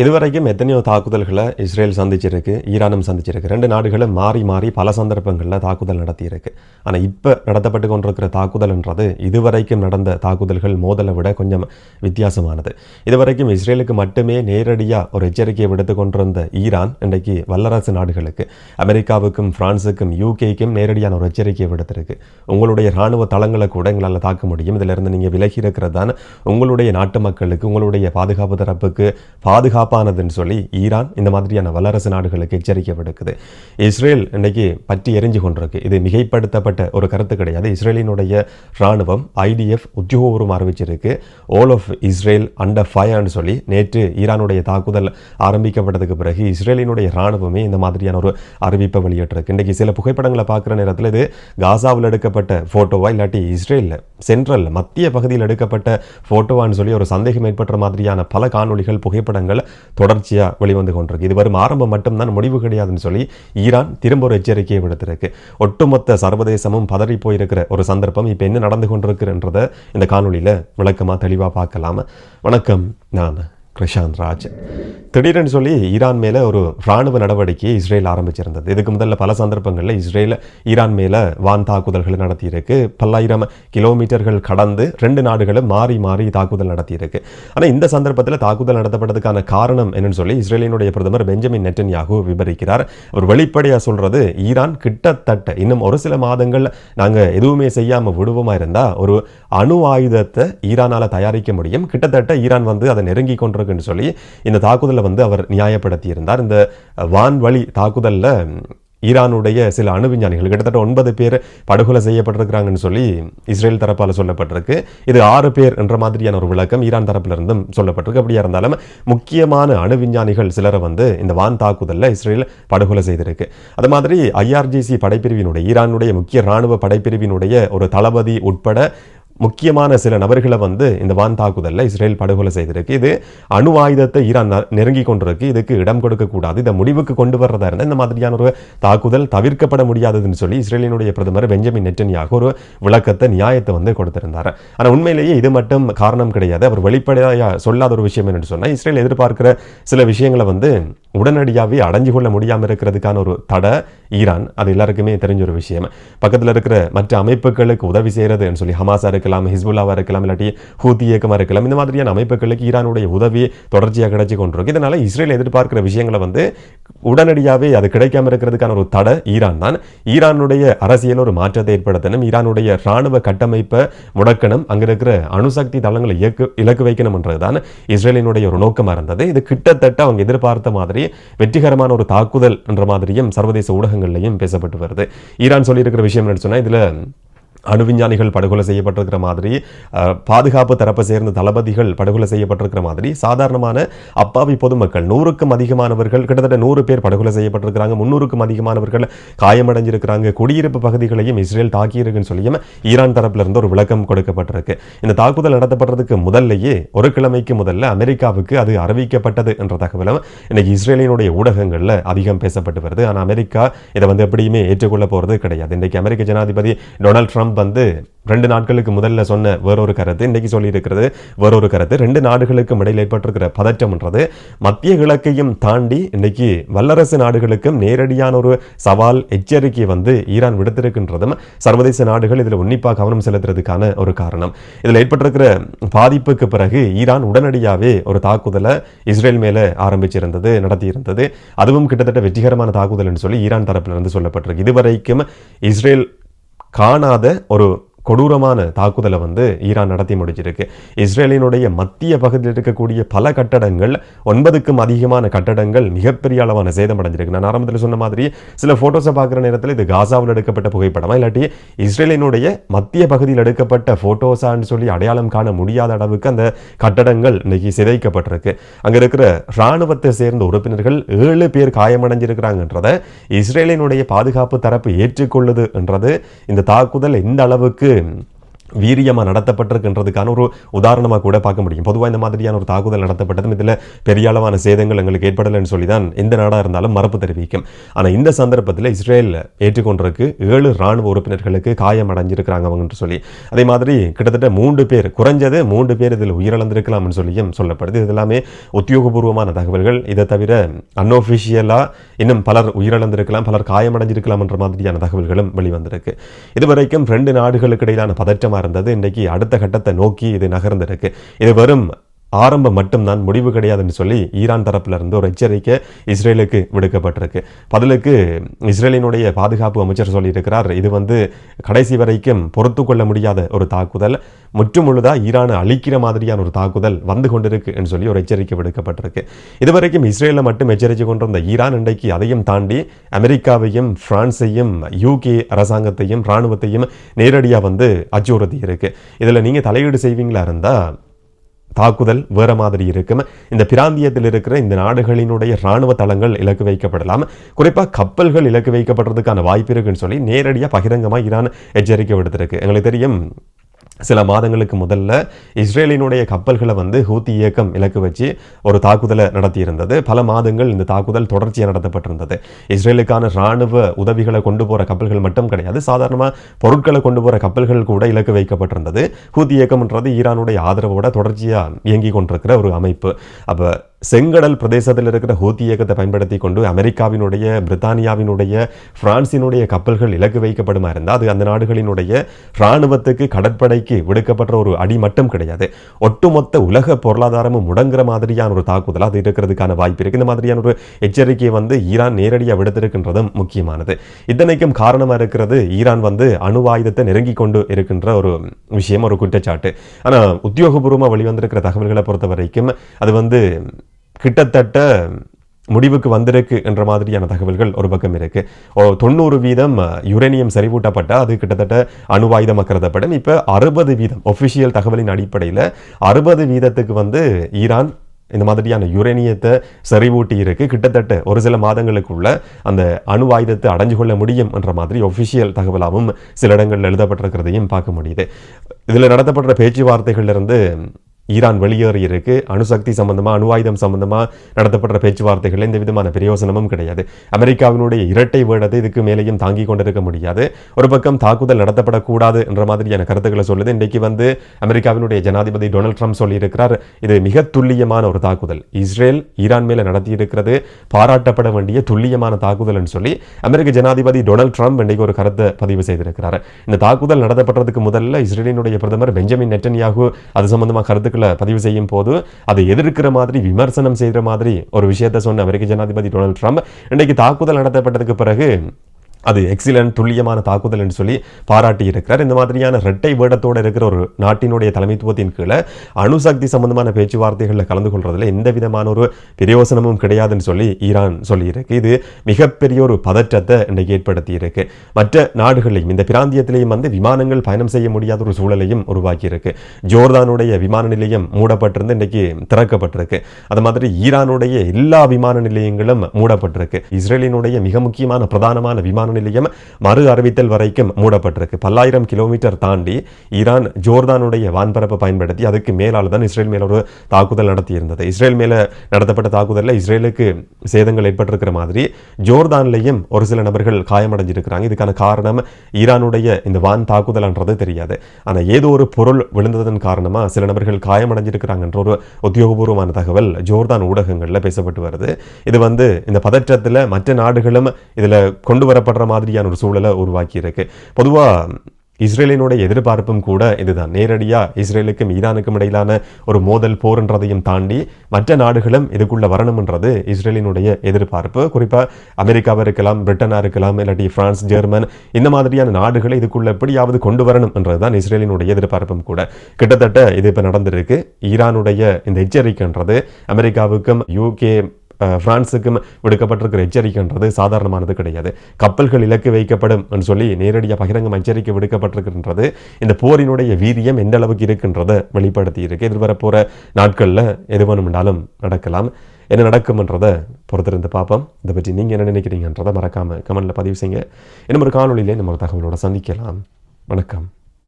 இதுவரைக்கும் எத்தனையோ தாக்குதல்களை இஸ்ரேல் சந்திச்சிருக்கு ஈரானும் சந்திச்சிருக்கு. ரெண்டு நாடுகளும் மாறி மாறி பல சந்தர்ப்பங்களில் தாக்குதல் நடத்தியிருக்கு. ஆனால் இப்போ நடத்தப்பட்டு கொண்டிருக்கிற தாக்குதல்ன்றது இதுவரைக்கும் நடந்த தாக்குதல்கள் மோதலை விட கொஞ்சம் வித்தியாசமானது. இதுவரைக்கும் இஸ்ரேலுக்கு மட்டுமே நேரடியாக ஒரு எச்சரிக்கையை விடுத்து கொண்டிருந்த ஈரான் இன்றைக்கு வல்லரசு நாடுகளுக்கு அமெரிக்காவுக்கும் பிரான்ஸுக்கும் யூகேக்கும் நேரடியான ஒரு எச்சரிக்கையை விடுத்திருக்கு. உங்களுடைய இராணுவ தளங்களை கூட எங்களால் தாக்க முடியும். இதிலிருந்து நீங்கள் விலகி இருக்கிறது தான். உங்களுடைய நாட்டு மக்களுக்கு உங்களுடைய பாதுகாப்பு தரப்புக்கு பாதுகாப்பு பாதுகாப்பானதுன்னு சொல்லி ஈரான் இந்த மாதிரியான வல்லரசு நாடுகளுக்கு எச்சரிக்கை விடுக்குது. இஸ்ரேல் இன்னைக்கு பற்றி எரிஞ்சு கொண்டிருக்கு. இது மிகைப்படுத்தப்பட்ட ஒரு கருத்து கிடையாது. இஸ்ரேலினுடைய இராணுவம் ஐடிஎஃப் உத்தியோகபூர்வம் அறிவிச்சிருக்கு. ஆல் ஆஃப் இஸ்ரேல் அண்டர் ஃபயர்னு சொல்லி நேற்று ஈரானுடைய தாக்குதல் ஆரம்பிக்கப்பட்டதுக்கு பிறகு இஸ்ரேலினுடைய இராணுவமே இந்த மாதிரியான ஒரு அறிவிப்பை வெளியிட்டிருக்கு. இன்றைக்கி சில புகைப்படங்களை பார்க்குற நேரத்தில் இது காசாவில் எடுக்கப்பட்ட ஃபோட்டோவா இல்லாட்டி இஸ்ரேலில் சென்ட்ரல் மத்திய பகுதியில் எடுக்கப்பட்ட ஃபோட்டோவான்னு சொல்லி ஒரு சந்தேகம் ஏற்பட்ட மாதிரியான பல காணொளிகள் புகைப்படங்கள் தொடர்ச்சியாக வெளிவந்து கொண்டிருக்கு. இது வரும் ஆரம்பம் மட்டும்தான் முடிவு கிடையாதுன்னு சொல்லி ஈரான் திரும்ப ஒரு எச்சரிக்கையை விடுத்திருக்கு. ஒட்டுமொத்த சர்வதேசமும் பதறி போயிருக்கிற ஒரு சந்தர்ப்பம் இப்போ என்ன நடந்து கொண்டிருக்குன்றத இந்த காணொலியில் விளக்கமாக தெளிவாக பார்க்கலாம். வணக்கம் நான் கிருஷாந்த் ராஜ். திடீரென்னு சொல்லி ஈரான் மேலே ஒரு இராணுவ நடவடிக்கையை இஸ்ரேல் ஆரம்பிச்சிருந்தது. இதுக்கு முதல்ல பல சந்தர்ப்பங்களில் இஸ்ரேல் ஈரான் மேலே வான் தாக்குதல்களை நடத்தியிருக்கு. பல்லாயிரம் கிலோமீட்டர்கள் கடந்து ரெண்டு நாடுகளும் மாறி மாறி தாக்குதல் நடத்தியிருக்கு. ஆனால் இந்த சந்தர்ப்பத்தில் தாக்குதல் நடத்தப்பட்டதுக்கான காரணம் என்னன்னு சொல்லி இஸ்ரேலினுடைய பிரதமர் பெஞ்சமின் நெட்டன்யாகு விவரிக்கிறார். அவர் வெளிப்படையாக சொல்றது ஈரான் கிட்டத்தட்ட இன்னும் ஒரு சில மாதங்கள் நாங்கள் எதுவுமே செய்யாமல் விடுவோமா இருந்தால் ஒரு அணு ஆயுதத்தை ஈரானால் தயாரிக்க முடியும். கிட்டத்தட்ட ஈரான் வந்து அதை நெருங்கி கொண்டிருக்குன்னு சொல்லி இந்த தாக்குதலை வந்து அவர் நியாயப்படுத்தியிருந்தார். இந்த வான்வழி தாக்குதலில் ஈரானுடைய சில அணு விஞ்ஞானிகள் கிட்டத்தட்ட ஒன்பது பேர் படுகொலை செய்யப்பட்டிருக்கிறாங்கன்னு சொல்லி இஸ்ரேல் தரப்பால் சொல்லப்பட்டிருக்கு. இது ஆறு பேர் என்ற மாதிரியான ஒரு விளக்கம் ஈரான் தரப்பிலிருந்தும் சொல்லப்பட்டிருக்கு. அப்படியா இருந்தாலும் முக்கியமான அணு விஞ்ஞானிகள் சிலரை வந்து இந்த வான் தாக்குதலில் இஸ்ரேல் படுகொலை செய்திருக்கு. அது மாதிரி ஐஆர்ஜிசி படைப்பிரிவினுடைய ஈரானுடைய முக்கிய இராணுவ படைப்பிரிவினுடைய ஒரு தளபதி உட்பட முக்கியமான சில நபர்களை வந்து இந்த வான் தாக்குதலில் இஸ்ரேல் படுகொலை செய்திருக்கு. இது அணு ஆயுதத்தை ஈரான் ந- நெருங்கி கொண்டிருக்கு. இதுக்கு இடம் கொடுக்கக்கூடாது இதை முடிவுக்கு கொண்டு வர்றதா இருந்தால் இந்த மாதிரியான ஒரு தாக்குதல் தவிர்க்கப்பட முடியாததுன்னு சொல்லி இஸ்ரேலினுடைய பிரதமர் பெஞ்சமின் நெட்டன்யாகு ஒரு விளக்கத்தை நியாயத்தை வந்து கொடுத்திருந்தார். ஆனால் உண்மையிலேயே இது மட்டும் காரணம் கிடையாது. அவர் வெளிப்படையாக சொல்லாத ஒரு விஷயம் என்று சொன்னால் இஸ்ரேல் எதிர்பார்க்கிற சில விஷயங்களை வந்து உடனடியாகவே அடைஞ்சு கொள்ள முடியாமல் இருக்கிறதுக்கான ஒரு தடை ஈரான். அது எல்லாருக்குமே தெரிஞ்ச ஒரு விஷயம். பக்கத்தில் இருக்கிற மற்ற அமைப்புகளுக்கு உதவி செய்கிறதுன்னு சொல்லி ஹமாஸாக இருக்கலாம் ஹிஸ்புல்லாவாக இருக்கலாம் இல்லாட்டி ஹூத்தி இயக்கமாக இருக்கலாம் இந்த மாதிரியான அமைப்புகளுக்கு ஈரானுடைய உதவி தொடர்ச்சியாக கிடைச்சி கொண்டிருக்கு. இதனால் இஸ்ரேல் எதிர்பார்க்கிற விஷயங்களை வந்து உடனடியாகவே அது கிடைக்காம இருக்கிறதுக்கான ஒரு தடை ஈரான் தான். ஈரானுடைய அரசியல் ஒரு மாற்றத்தை ஏற்படுத்தணும். ஈரானுடைய இராணுவ கட்டமைப்பை முடக்கணும். அங்கே இருக்கிற அணுசக்தி தளங்களை இயக்கு இலக்கு வைக்கணும்ன்றது தான் இஸ்ரேலினுடைய ஒரு நோக்கமாக இருந்தது. இது கிட்டத்தட்ட அவங்க எதிர்பார்த்த மாதிரி வெற்றிகரமான ஒரு தாக்குதல் என்ற மாதிரியும் சர்வதேச ஊடகங்கள்லையும் பேசப்பட்டு வருது. ஈரான் சொல்லியிருக்கிற விஷயம் என்னன்னு சொன்னால் இதுல அணு விஞ்ஞானிகள் படுகொலை செய்யப்பட்டிருக்கிற மாதிரி பாதுகாப்பு தரப்பை சேர்ந்த தளபதிகள் படுகொலை செய்யப்பட்டிருக்கிற மாதிரி சாதாரணமான அப்பாவி பொதுமக்கள் நூறுக்கும் அதிகமானவர்கள் கிட்டத்தட்ட நூறு பேர் படுகொலை செய்யப்பட்டிருக்கிறாங்க முன்னூறுக்கும் அதிகமானவர்கள் காயமடைஞ்சிருக்கிறாங்க. குடியிருப்பு பகுதிகளையும் இஸ்ரேல் தாக்கியிருக்குன்னு சொல்லியும் ஈரான் தரப்பில் இருந்து ஒரு விளக்கம் கொடுக்கப்பட்டிருக்கு. இந்த தாக்குதல் நடத்தப்படுறதுக்கு முதல்லையே ஒரு கிழமைக்கு முதல்ல அமெரிக்காவுக்கு அது அறிவிக்கப்பட்டது என்ற தகவலும் இன்னைக்கு இஸ்ரேலினுடைய ஊடகங்களில் அதிகம் பேசப்பட்டு வருது. ஆனால் அமெரிக்கா இதை வந்து எப்படியுமே ஏற்றுக்கொள்ள போகிறது கிடையாது. இன்றைக்கு அமெரிக்க ஜனாதிபதி டொனால்ட் ட்ரம்ப் ட்ரம்ப் வந்து ரெண்டு நாட்களுக்கு முதல்ல சொன்ன வேறொரு கருத்து இன்னைக்கு சொல்லியிருக்கிறது வேறொரு கருத்து. ரெண்டு நாடுகளுக்கும் இடையில் ஏற்பட்டிருக்கிற பதற்றம்ன்றது மத்திய கிழக்கையும் தாண்டி இன்னைக்கு வல்லரசு நாடுகளுக்கும் நேரடியான ஒரு சவால் எச்சரிக்கை வந்து ஈரான் விடுத்திருக்கின்றதும் சர்வதேச நாடுகள் இதில் உன்னிப்பாக கவனம் செலுத்துறதுக்கான ஒரு காரணம். இதில் ஏற்பட்டிருக்கிற பாதிப்புக்கு பிறகு ஈரான் உடனடியாகவே ஒரு தாக்குதலை இஸ்ரேல் மேலே ஆரம்பிச்சிருந்தது நடத்தியிருந்தது. அதுவும் கிட்டத்தட்ட வெற்றிகரமான தாக்குதல் என்று சொல்லி ஈரான் தரப்பிலிருந்து சொல்லப்பட்டிருக்கு. இதுவரைக்கும் இஸ்ரேல் காணாத ஒரு கொடூரமான தாக்குதலை வந்து ஈரான் நடத்தி முடிச்சிருக்கு இஸ்ரேலினுடைய மத்திய பகுதியில் இருக்கக்கூடிய பல கட்டடங்கள் ஒன்பதுக்கும் அதிகமான கட்டடங்கள் மிகப்பெரிய அளவான சேதம் அடைஞ்சிருக்கு. நான் ஆரம்பத்தில் சொன்ன மாதிரி சில ஃபோட்டோஸை பார்க்குற நேரத்தில் இது காசாவில் எடுக்கப்பட்ட புகைப்படமா? இல்லாட்டி இஸ்ரேலினுடைய மத்திய பகுதியில் எடுக்கப்பட்ட ஃபோட்டோஸான்னு சொல்லி அடையாளம் காண முடியாத அளவுக்கு அந்த கட்டடங்கள் இன்னைக்கு சிதைக்கப்பட்டிருக்கு. அங்கே இருக்கிற இராணுவத்தை சேர்ந்த உறுப்பினர்கள் ஏழு பேர் காயமடைஞ்சிருக்கிறாங்கன்றதை இஸ்ரேலினுடைய பாதுகாப்பு தரப்பு ஏற்றுக்கொள்ளுது என்றது இந்த தாக்குதல் எந்த அளவுக்கு 네. வீரியமாக நடத்தப்பட்டிருக்கின்றதுக்கான ஒரு உதாரணமாக கூட பார்க்க முடியும். பொதுவாக இந்த மாதிரியான ஒரு தாக்குதல் நடத்தப்பட்டதும் இதில் பெரிய அளவான சேதங்கள் எங்களுக்கு ஏற்படலைன்னு சொல்லி தான் எந்த நாடாக இருந்தாலும் மறுப்பு தெரிவிக்கும். ஆனால் இந்த சந்தர்ப்பத்தில் இஸ்ரேல் ஏற்றுக்கொண்டிருக்கு ஏழு ராணுவ உறுப்பினர்களுக்கு காயம் அடைஞ்சிருக்கிறாங்க அவங்கன்னு சொல்லி. அதே மாதிரி கிட்டத்தட்ட மூன்று பேர் குறைஞ்சது மூன்று பேர் இதில் உயிரிழந்திருக்கலாம்னு சொல்லியும் சொல்லப்படுது. இது எல்லாமே உத்தியோகபூர்வமான தகவல்கள். இதை தவிர அன்ஒஃபிஷியலாக இன்னும் பலர் உயிரிழந்திருக்கலாம் பலர் காயமடைஞ்சிருக்கலாம் என்ற மாதிரியான தகவல்களும் வெளிவந்திருக்கு. இதுவரைக்கும் ரெண்டு நாடுகளுக்கு இடையிலான பதற்றமாக இருந்தது. இன்றைக்கு அடுத்த கட்டத்தை நோக்கி இது நகர்ந்திருக்கு. இது வெறும் ஆரம்பம் மட்டும்தான் முடிவு கிடையாதுன்னு சொல்லி ஈரான் தரப்புல இருந்து ஒரு எச்சரிக்கை இஸ்ரேலுக்கு விடுக்கப்பட்டிருக்கு. பதிலுக்கு இஸ்ரேலினுடைய பாதுகாப்பு அமைச்சர் சொல்லியிருக்கிறார் இது வந்து கடைசி வரைக்கும் பொறுத்து கொள்ள முடியாத ஒரு தாக்குதல் முற்றுமுழுதா ஈரானை அழிக்கிற மாதிரியான ஒரு தாக்குதல் வந்து கொண்டிருக்கு என்று சொல்லி ஒரு எச்சரிக்கை விடுக்கப்பட்டிருக்கு. இதுவரைக்கும் இஸ்ரேலில் மட்டும் எச்சரித்து கொண்டிருந்த ஈரான் இன்றைக்கு அதையும் தாண்டி அமெரிக்காவையும் பிரான்ஸையும் யூகே அரசாங்கத்தையும் இராணுவத்தையும் நேரடியாக வந்து அச்சுறுத்தி இருக்கு இதில் நீங்கள் தலையீடு செய்வீங்களா இருந்தால் தாக்குதல் வேற மாதிரி இருக்கும். இந்த பிராந்தியத்தில் இருக்கிற இந்த நாடுகளினுடைய இராணுவ தளங்கள் இலக்கு வைக்கப்படலாம். குறிப்பாக கப்பல்கள் இலக்கு வைக்கப்படுறதுக்கான வாய்ப்பு இருக்குன்னு சொல்லி நேரடியாக பகிரங்கமாக ஈரான் எச்சரிக்கை விடுத்திருக்கு. எங்களுக்கு தெரியும் சில மாதங்களுக்கு முதல்ல இஸ்ரேலினுடைய கப்பல்களை வந்து ஹூத்தி இயக்கம் இலக்கு வச்சு ஒரு தாக்குதலை நடத்தியிருந்தது. பல மாதங்கள் இந்த தாக்குதல் தொடர்ச்சியாக நடத்தப்பட்டிருந்தது. இஸ்ரேலுக்கான இராணுவ உதவிகளை கொண்டு போகிற கப்பல்கள் மட்டும் கிடையாது சாதாரணமாக பொருட்களை கொண்டு போகிற கப்பல்கள் கூட இலக்கு வைக்கப்பட்டிருந்தது. ஹூத்தி இயக்கம்ன்றது ஈரானுடைய ஆதரவோட தொடர்ச்சியாக இயங்கி கொண்டிருக்கிற ஒரு அமைப்பு. அப்போ செங்கடல் பிரதேசத்தில் இருக்கிற ஹூத்தி இயக்கத்தை பயன்படுத்தி கொண்டு அமெரிக்காவினுடைய பிரித்தானியாவினுடைய பிரான்சினுடைய கப்பல்கள் இலக்கு வைக்கப்படுமா இருந்தால் அது அந்த நாடுகளினுடைய இராணுவத்துக்கு கடற்படைக்கு விடுக்கப்பட்ட ஒரு அடி மட்டும் கிடையாது. ஒட்டுமொத்த உலக பொருளாதாரமும் முடங்குற மாதிரியான ஒரு தாக்குதல் அது இருக்கிறதுக்கான வாய்ப்பு இருக்குது இந்த மாதிரியான ஒரு எச்சரிக்கையை வந்து ஈரான் நேரடியாக விடுத்திருக்கின்றதும் முக்கியமானது. இத்தனைக்கும் காரணமாக இருக்கிறது ஈரான் வந்து அணு ஆயுதத்தை நெருங்கி கொண்டு இருக்கின்ற ஒரு விஷயம் ஒரு குற்றச்சாட்டு. ஆனால் உத்தியோகபூர்வமாக வெளிவந்திருக்கிற தகவல்களை பொறுத்த வரைக்கும் அது வந்து கிட்டத்தட்ட முடிவுக்கு வந்திருக்கு என்ற மாதிரியான தகவல்கள் ஒரு பக்கம் இருக்குது ஓ தொண்ணூறு வீதம் யுரேனியம் செறிவூட்டப்பட்ட அது கிட்டத்தட்ட அணுவாயுதமாக கருதப்படும் இப்போ அறுபது வீதம் ஒஃபிஷியல் தகவலின் அடிப்படையில் அறுபது வீதத்துக்கு வந்து ஈரான் இந்த மாதிரியான யுரேனியத்தை செறிவூட்டி இருக்கு. கிட்டத்தட்ட ஒரு சில மாதங்களுக்குள்ள அந்த அணு ஆயுதத்தை அடைஞ்சு கொள்ள முடியும் என்ற மாதிரி ஒஃபிஷியல் தகவலாகவும் சில இடங்களில் எழுதப்பட்டிருக்கிறதையும் பார்க்க முடியுது. இதில் நடத்தப்படுற பேச்சுவார்த்தைகள்லேருந்து ஈரான் வெளியேறியிருக்கு. அணுசக்தி சம்பந்தமாக அணு ஆயுதம் சம்பந்தமா நடத்தப்படுற பேச்சுவார்த்தைகள் எந்த விதமான பிரயோசனமும் கிடையாது. அமெரிக்காவினுடைய இரட்டை வேடத்தை இதுக்கு மேலேயும் தாங்கி கொண்டிருக்க முடியாது. ஒரு பக்கம் தாக்குதல் நடத்தப்படக்கூடாது என்ற மாதிரியான கருத்துக்களை சொல்லுது. இன்றைக்கு வந்து அமெரிக்காவினுடைய ஜனாதிபதி டொனால்ட் ட்ரம்ப் சொல்லியிருக்கிறார். இது மிக துல்லியமான ஒரு தாக்குதல். இஸ்ரேல் ஈரான் மேலே நடத்தியிருக்கிறது. பாராட்டப்பட வேண்டிய துல்லியமான தாக்குதல்னு சொல்லி அமெரிக்க ஜனாதிபதி டொனால்ட் ட்ரம்ப் இன்றைக்கு ஒரு கருத்தை பதிவு செய்திருக்கிறார். இந்த தாக்குதல் நடத்தப்படுறதுக்கு முதல்ல இஸ்ரேலினுடைய பிரதமர் பெஞ்சமின் நெட்டன்யாகு அது சம்பந்தமாக கருத்துக்களை பதிவு செய்யும் போது அதை எதிர்க்கிற மாதிரி விமர்சனம் செய்கிற மாதிரி ஒரு விஷயத்தை சொன்ன அமெரிக்க ஜனாதிபதி டொனால்டு ட்ரம்ப் இன்றைக்கு தாக்குதல் நடத்தப்பட்டதுக்கு பிறகு அது எக்ஸிலன்ட் துல்லியமான தாக்குதல் என்று சொல்லி பாராட்டி இருக்கிறார் இந்த மாதிரியான இரட்டை வேடத்தோடு இருக்கிற ஒரு நாட்டினுடைய தலைமைத்துவத்தின் கீழே அணுசக்தி சம்பந்தமான பேச்சுவார்த்தைகளில் கலந்து கொள்றதுல எந்த விதமான ஒரு பிரயோசனமும் கிடையாதுன்னு சொல்லி ஈரான் சொல்லியிருக்கு. இது மிகப்பெரிய ஒரு பதற்றத்தை இன்றைக்கு ஏற்படுத்தி இருக்கு மற்ற நாடுகளையும் இந்த பிராந்தியத்திலையும் வந்து விமானங்கள் பயணம் செய்ய முடியாத ஒரு சூழலையும் உருவாக்கி இருக்கு ஜோர்தானுடைய விமான நிலையம் மூடப்பட்டிருந்து இன்றைக்கு திறக்கப்பட்டிருக்கு. அது மாதிரி ஈரானுடைய எல்லா விமான நிலையங்களும் மூடப்பட்டிருக்கு. இஸ்ரேலினுடைய மிக முக்கியமான பிரதானமான விமான நிலையம் மறு அறிவித்தல் வரைக்கும் மூடப்பட்டிருக்கு. பல்லாயிரம் கிலோமீட்டர் தாண்டி ஈரான் ஜோர்தானுடைய வான்பரப்பை பயன்படுத்தி அதுக்கு மேலால் தான் இஸ்ரேல் மேல ஒரு தாக்குதல் நடத்தியிருந்தது. இஸ்ரேல் மேல நடத்தப்பட்ட தாக்குதலில் இஸ்ரேலுக்கு சேதங்கள் ஏற்பட்டிருக்கிற மாதிரி ஜோர்தான்லையும் ஒரு சில நபர்கள் காயமடைஞ்சிருக்கிறாங்க. இதுக்கான காரணம் ஈரானுடைய இந்த வான் தாக்குதல்ன்றது தெரியாது. ஆனால் ஏதோ ஒரு பொருள் விழுந்ததன் காரணமாக சில நபர்கள் காயமடைஞ்சிருக்கிறாங்கன்ற ஒரு உத்தியோகபூர்வமான தகவல் ஜோர்தான் ஊடகங்களில் பேசப்பட்டு வருது. இது வந்து இந்த பதற்றத்தில் மற்ற நாடுகளும் இதில் கொண்டு வரப்படுற மாதிரியான ஒரு சூழலை உருவாக்கி இருக்கு. பொதுவாக இஸ்ரேலினுடைய எதிர்பார்ப்பும் கூட இதுதான். நேரடியாக இஸ்ரேலுக்கும் ஈரானுக்கும் இடையிலான ஒரு மோதல் போர்ன்றதையும் தாண்டி மற்ற நாடுகளும் இதுக்குள்ள வரணும்ன்றது இஸ்ரேலினுடைய எதிர்பார்ப்பு. குறிப்பாக அமெரிக்காவாக இருக்கலாம் பிரிட்டனாக இருக்கலாம் இல்லாட்டி பிரான்ஸ் ஜெர்மன் இந்த மாதிரியான நாடுகளை இதுக்குள்ள எப்படியாவது கொண்டு வரணும் என்றதுதான் இஸ்ரேலினுடைய எதிர்பார்ப்பும் கூட. கிட்டத்தட்ட இது இப்போ நடந்திருக்கு. ஈரானுடைய இந்த எச்சரிக்கைன்றது அமெரிக்காவுக்கும் யூகே பிரான்ஸுக்கும் விடுக்கப்பட்டிருக்கிற எச்சரிக்கைன்றது சாதாரணமானது கிடையாது. கப்பல்கள் இலக்கு வைக்கப்படும் என்று சொல்லி நேரடியாக பகிரங்கம் எச்சரிக்கை விடுக்கப்பட்டிருக்கின்றது. இந்த போரினுடைய வீரியம் எந்த அளவுக்கு இருக்கின்றதை வெளிப்படுத்தி இருக்கு எதிர்வரப்போகிற நாட்களில் எது நடக்கலாம். என்ன நடக்கும்ன்றதை பொறுத்திருந்து பார்ப்போம். இதை பற்றி நீங்கள் என்ன நினைக்கிறீங்கன்றதை மறக்காமல் கமெண்டில் பதிவு செய்யுங்க. இன்னும் ஒரு காணொலியிலே நம்ம தகவலோட சந்திக்கலாம். வணக்கம்.